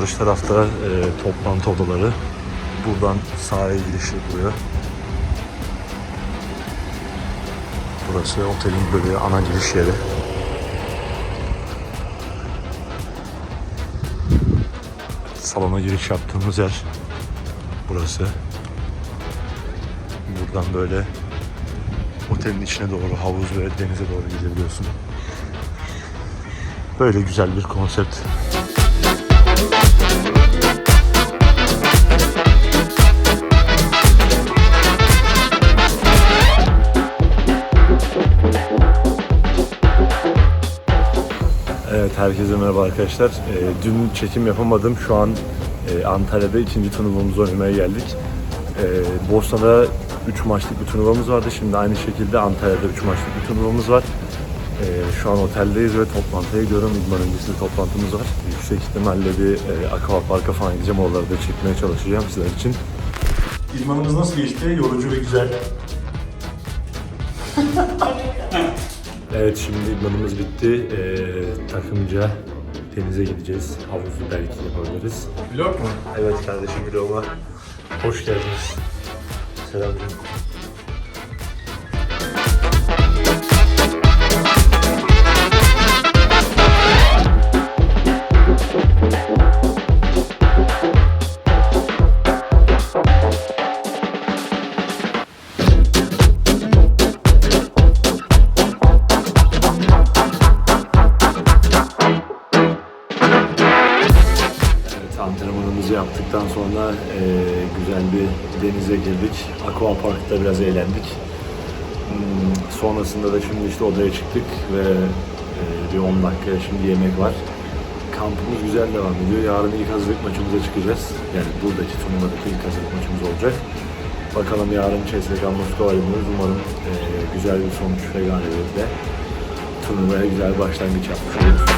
Karşı tarafta e, toplantı odaları. Buradan sahaya giriş yapılıyor. Burası otelin böyle ana giriş yeri. Salona giriş yaptığımız yer burası. Buradan böyle otelin içine doğru havuz ve denize doğru gidebiliyorsun. Böyle güzel bir konsept. Herkese merhaba arkadaşlar. Ee, dün çekim yapamadım. Şu an e, Antalya'da ikinci turnuvamızı oynamaya geldik. Ee, Bosna'da 3 maçlık bir turnuvamız vardı. Şimdi aynı şekilde Antalya'da 3 maçlık bir turnuvamız var. Ee, şu an oteldeyiz ve toplantıya gidiyorum. İdman öncesi toplantımız var. Yüksek ihtimalle bir e, aqua parka falan gideceğim. Oraları da çekmeye çalışacağım sizler için. İdmanımız nasıl geçti? Yorucu ve güzel. Evet şimdi idmanımız bitti. Ee, takımca denize gideceğiz. Havuzu belki yapabiliriz. Vlog mu? Evet kardeşim vloguma hoş geldiniz. Selam yaptıktan sonra eee, güzel bir denize girdik. Aqua Park'ta biraz eğlendik. Hmm, sonrasında da şimdi işte odaya çıktık ve eee, bir 10 dakikaya şimdi yemek var. Kampımız güzel devam ediyor. Yarın ilk hazırlık maçımıza çıkacağız. Yani buradaki turnuvadaki ilk hazırlık maçımız olacak. Bakalım yarın CSKA Moskova'yı oynuyoruz. Umarım eee, güzel bir sonuç ve galibiyetle turnuvaya güzel başlangıç yapmış oluruz.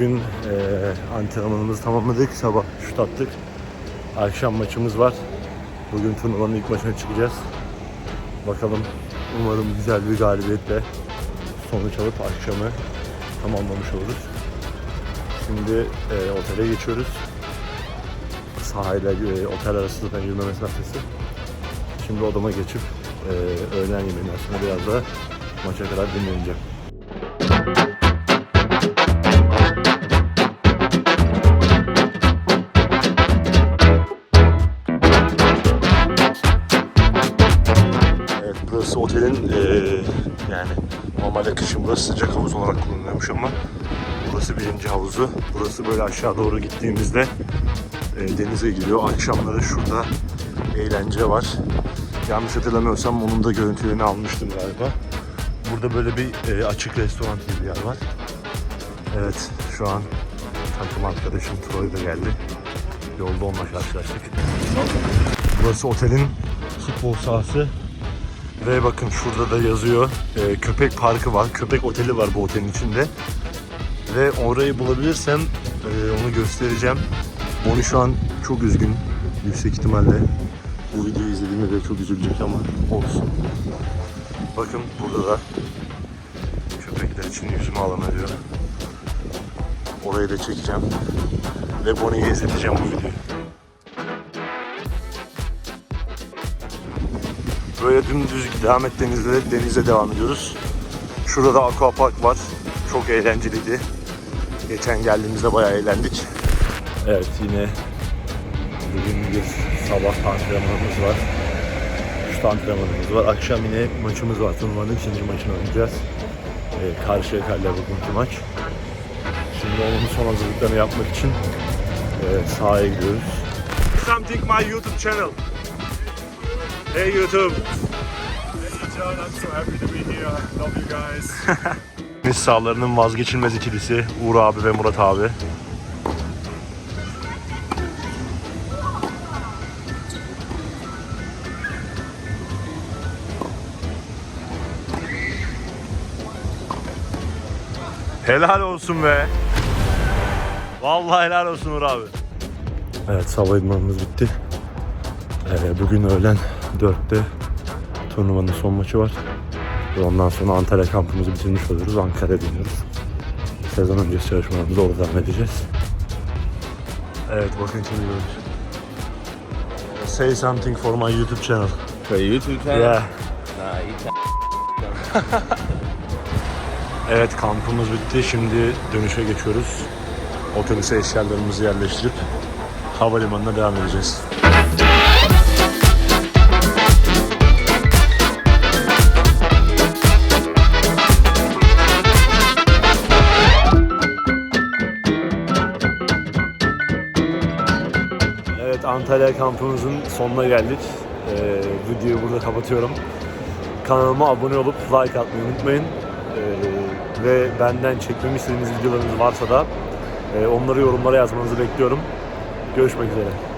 Bugün e, antrenmanımızı tamamladık. Sabah şut attık. Akşam maçımız var. Bugün turnuvanın ilk maçına çıkacağız. Bakalım umarım güzel bir galibiyetle sonuç alıp akşamı tamamlamış oluruz. Şimdi e, otele geçiyoruz. Sahayla e, otel arası zaten yürüme mesafesi. Şimdi odama geçip e, öğlen yemeğinden sonra biraz da maça kadar dinleneceğim. Burası otelin eee, yani normalde kışın burası sıcak havuz olarak kullanılıyormuş ama burası birinci havuzu. Burası böyle aşağı doğru gittiğimizde eee, denize giriyor. Akşamları şurada eğlence var. Yanlış hatırlamıyorsam onun da görüntülerini almıştım galiba. Burada böyle bir eee, açık restoran gibi bir yer var. Evet şu an takım arkadaşım Troy da geldi. Yolda onunla karşılaştık. Burası otelin futbol sahası. Ve bakın şurada da yazıyor. e, köpek parkı var. Köpek oteli var bu otelin içinde. Ve orayı bulabilirsem e, onu göstereceğim. Onu şu an çok üzgün. Yüksek ihtimalle bu videoyu izlediğimde de çok üzülecek ama olsun. Bakın burada da köpekler için yüzme alanı diyor. Orayı da çekeceğim. Ve Bonnie'ye izleteceğim bu videoyu. Böyle dümdüz devam et denize, denize devam ediyoruz. Şurada da aqua park var. Çok eğlenceliydi. Geçen geldiğimizde bayağı eğlendik. Evet yine bugün bir sabah antrenmanımız var. Şut antrenmanımız var. Akşam yine maçımız var. Turnuvanın ikinci maçını oynayacağız. Ee, karşıya karşıya bugünkü maç. Şimdi onun son hazırlıklarını yapmak için e, sahaya gidiyoruz. Something my YouTube channel. Hey YouTube. John, I'm so happy to be here. Love you guys. Deniz sahalarının vazgeçilmez ikilisi Uğur abi ve Murat abi. Helal olsun be. Vallahi helal olsun Uğur abi. Evet sabah idmanımız bitti. Ee, bugün öğlen 4'te turnuvanın son maçı var. Ve ondan sonra Antalya kampımızı bitirmiş oluyoruz. Ankara'ya dönüyoruz. Sezon öncesi çalışmalarımıza orada devam edeceğiz. Evet bakın şimdi görüyoruz. Say something for my YouTube channel. For YouTube channel? Yeah. Nah. Evet kampımız bitti. Şimdi dönüşe geçiyoruz. Otobüse eşyalarımızı yerleştirip havalimanına devam edeceğiz. Evet Antalya kampımızın sonuna geldik. Ee, videoyu burada kapatıyorum. Kanalıma abone olup like atmayı unutmayın. Ee, ve benden çekmemi istediğiniz videolarınız varsa da e, onları yorumlara yazmanızı bekliyorum. Görüşmek üzere.